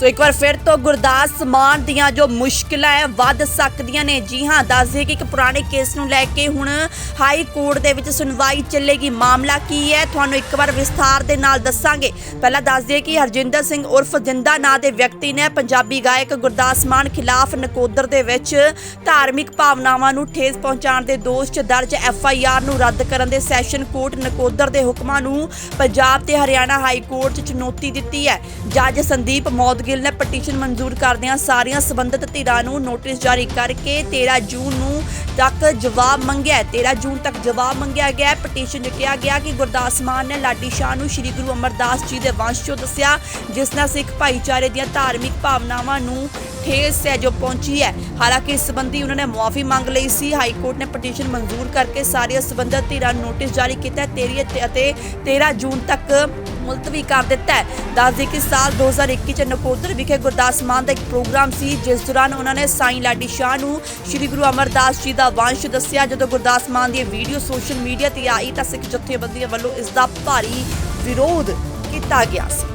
ਸੋ ਇੱਕ ਵਾਰ ਫਿਰ ਤੋਂ ਗੁਰਦਾਸ ਮਾਨ ਦੀਆਂ ਜੋ ਮੁਸ਼ਕਿਲਾਂ ਹੈ, ਵੱਧ ਸਕਦੀਆਂ ਨੇ। ਜੀ ਹਾਂ, ਦੱਸ ਦਈਏ ਕਿ ਇੱਕ ਪੁਰਾਣੇ ਕੇਸ ਨੂੰ ਲੈ ਕੇ ਹੁਣ ਹਾਈ ਕੋਰਟ ਦੇ ਵਿੱਚ ਸੁਣਵਾਈ ਚੱਲੇਗੀ। ਮਾਮਲਾ ਕੀ ਹੈ, ਤੁਹਾਨੂੰ ਇੱਕ ਵਾਰ ਵਿਸਥਾਰ ਦੇ ਨਾਲ ਦੱਸਾਂਗੇ। ਪਹਿਲਾਂ ਦੱਸ ਦਈਏ ਕਿ ਹਰਜਿੰਦਰ ਸਿੰਘ ਉਰਫ ਜਿੰਦਾ ਨਾਂ ਦੇ ਵਿਅਕਤੀ ਨੇ ਪੰਜਾਬੀ ਗਾਇਕ ਗੁਰਦਾਸ ਮਾਨ ਖਿਲਾਫ ਨਕੋਦਰ ਦੇ ਵਿੱਚ ਧਾਰਮਿਕ ਭਾਵਨਾਵਾਂ ਨੂੰ ਠੇਸ ਪਹੁੰਚਾਉਣ ਦੇ ਦੋਸ਼ 'ਚ ਦਰਜ ਐਫ ਆਈ ਆਰ ਨੂੰ ਰੱਦ ਕਰਨ ਦੇ ਸੈਸ਼ਨ ਕੋਰਟ ਨਕੋਦਰ ਦੇ ਹੁਕਮਾਂ ਨੂੰ ਪੰਜਾਬ ਤੇ ਹਰਿਆਣਾ ਹਾਈ ਕੋਰਟ 'ਚ ਚੁਣੌਤੀ ਦਿੱਤੀ ਹੈ। ਜੱਜ ਸੰਦੀਪ ਮੌਦਗਿਲ ਨੇ ਪਟੀਸ਼ਨ ਮਨਜ਼ੂਰ ਕਰਦਿਆਂ ਸਾਰੀਆਂ ਸਬੰਧਤ ਧਿਰਾਂ ਨੂੰ ਨੋਟਿਸ ਜਾਰੀ ਕਰਕੇ 13 ਜੂਨ ਨੂੰ ਤੱਕ ਜਵਾਬ ਮੰਗਿਆ ਹੈ। 13 ਜੂਨ ਤੱਕ ਜਵਾਬ ਮੰਗਿਆ ਗਿਆ ਪਟੀਸ਼ਨ 'ਚ ਕਿਹਾ ਗਿਆ ਕਿ ਗੁਰਦਾਸ ਮਾਨ ਨੇ ਲਾਡੀ ਸ਼ਾਹ ਨੂੰ ਸ੍ਰੀ ਗੁਰੂ ਅਮਰਦਾਸ ਜੀ ਦੇ ਵੰਸ਼ 'ਚੋਂ ਦੱਸਿਆ, ਜਿਸ ਨਾਲ ਸਿੱਖ ਭਾਈਚਾਰੇ ਦੀਆਂ ਧਾਰਮਿਕ ਭਾਵਨਾਵਾਂ ਨੂੰ ਠੇਸ ਹੈ ਜੋ ਪਹੁੰਚੀ ਹੈ। ਹਾਲਾਂਕਿ ਇਸ ਸੰਬੰਧੀ ਉਹਨਾਂ ਨੇ ਮੁਆਫੀ ਮੰਗ ਲਈ ਸੀ। ਹਾਈ ਕੋਰਟ ਨੇ ਪਟੀਸ਼ਨ ਮਨਜ਼ੂਰ ਕਰਕੇ ਸਾਰੀਆਂ ਸਬੰਧਤ ਧਿਰਾਂ ਨੂੰ ਨੋਟਿਸ ਜਾਰੀ ਕੀਤਾ ਹੈ। 13 ਅਤੇ- ਅਤੇ 13 ਜੂਨ ਤੱਕ ਮੁਲਤਵੀ ਕਰ ਦਿੱਤਾ ਹੈ। ਦੱਸਦੇ ਕਿ ਸਾਲ 2021 ਚ ਨਕੋਦਰ ਵਿਖੇ ਗੁਰਦਾਸ ਮਾਨ ਦਾ ਇੱਕ ਪ੍ਰੋਗਰਾਮ ਸੀ, ਜਿਸ ਦੌਰਾਨ ਉਹਨਾਂ ਨੇ ਸਾਈਂ ਲਾਡੀ ਸ਼ਾਹ ਨੂੰ ਸ੍ਰੀ ਗੁਰੂ ਅਮਰਦਾਸ ਜੀ ਦਾ ਵੰਸ਼ ਦੱਸਿਆ। ਜਦੋਂ ਗੁਰਦਾਸ ਮਾਨ ਦੀ ਇਹ ਵੀਡੀਓ ਸੋਸ਼ਲ ਮੀਡੀਆ ਤੇ ਆਈ ਤਾਂ ਸਿੱਖ ਜਥੇਬੰਦੀਆਂ ਵੱਲੋਂ ਇਸ ਦਾ ਭਾਰੀ ਵਿਰੋਧ ਕੀਤਾ ਗਿਆ ਸੀ।